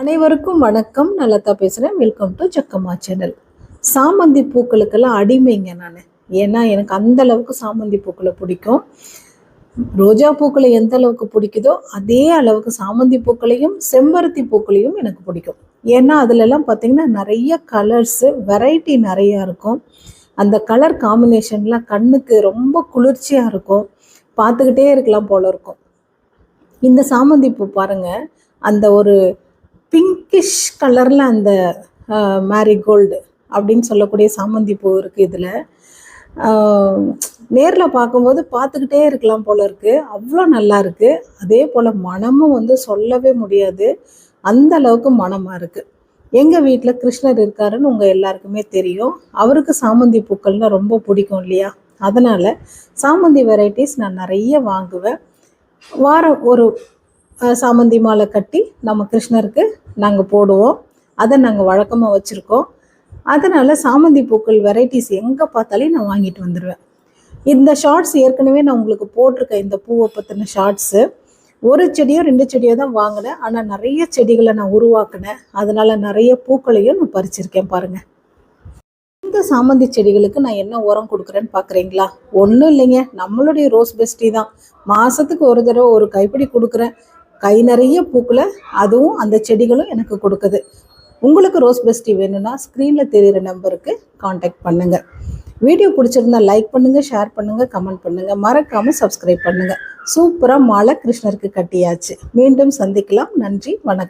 அனைவருக்கும் வணக்கம். நல்லதா பேசுகிறேன் வெல்கம் டு ஜக்கம்மா சேனல் சாமந்தி பூக்களுக்கெல்லாம் அடிமைங்க நான். ஏன்னா எனக்கு அந்த அளவுக்கு சாமந்தி பூக்களை பிடிக்கும். ரோஜா பூக்களை எந்த அளவுக்கு பிடிக்குதோ அதே அளவுக்கு சாமந்தி பூக்களையும் செம்பருத்தி பூக்களையும் எனக்கு பிடிக்கும். ஏன்னா அதுலலாம் பார்த்தீங்கன்னா நிறைய கலர்ஸு வெரைட்டி நிறையா இருக்கும். அந்த கலர் காம்பினேஷன்லாம் கண்ணுக்கு ரொம்ப குளிர்ச்சியாக இருக்கும். பார்த்துக்கிட்டே இருக்கலாம் போல இருக்கும். இந்த சாமந்தி பூ பாருங்கள் அந்த ஒரு பிங்கிஷ் கலரில் அந்த மேரிகோல்டு அப்படின்னு சொல்லக்கூடிய சாமந்தி பூ இருக்குது இதில். நேரில் பார்க்கும்போது பார்த்துக்கிட்டே இருக்கலாம் போல் இருக்குது அவ்வளோ நல்லா இருக்குது அதே போல் மனமும் வந்து சொல்லவே முடியாது. அந்த அளவுக்கு மனமாக இருக்குது எங்கள் வீட்டில் கிருஷ்ணர் இருக்காருன்னு உங்கள் எல்லாருக்குமே தெரியும். அவருக்கு சாமந்தி பூக்கள்னால் ரொம்ப பிடிக்கும் இல்லையா? அதனால் சாமந்தி வெரைட்டிஸ் நான் நிறைய வாங்குவேன். வாரம் ஒரு சாமந்தி மாலை கட்டி நம்ம கிருஷ்ணருக்கு நாங்கள் போடுவோம். அதை நாங்கள் வழக்கமாக வச்சுருக்கோம். அதனால் சாமந்தி பூக்கள் வெரைட்டிஸ் எங்கே பார்த்தாலும் நான் வாங்கிட்டு வந்துடுவேன் இந்த ஷார்ட்ஸ் ஏற்கனவே நான் உங்களுக்கு போட்டிருக்கேன். இந்த பூவை பற்றின ஷார்ட்ஸு ஒரு செடியோ ரெண்டு செடியோ தான் வாங்கினேன். ஆனால் நிறைய செடிகளை நான் உருவாக்கினேன். அதனால் நிறைய பூக்களையும் நான் பறிச்சிருக்கேன் பாருங்கள் இந்த சாமந்தி செடிகளுக்கு நான் என்ன உரம் கொடுக்குறேன்னு பார்க்குறீங்களா? ஒன்றும் இல்லைங்க. நம்மளுடைய ரோஸ் பெஸ்டி தான். மாதத்துக்கு ஒரு தடவை ஒரு கைப்பிடி கொடுக்குறேன். கை நிறைய பூக்களை அதுவும் அந்த செடிகளும் எனக்கு கொடுக்குது. உங்களுக்கு ரோஸ் பெஸ்டி வேணும்னா ஸ்க்ரீனில் தெரிகிற நம்பருக்கு காண்டாக்ட் பண்ணுங்கள் வீடியோ பிடிச்சிருந்தா லைக் பண்ணுங்கள் ஷேர் பண்ணுங்கள் கமெண்ட் பண்ணுங்கள் மறக்காமல் சப்ஸ்கிரைப் பண்ணுங்கள் சூப்பராக மாலை கிருஷ்ணருக்கு கட்டியாச்சு. மீண்டும் சந்திக்கலாம். நன்றி வணக்கம்.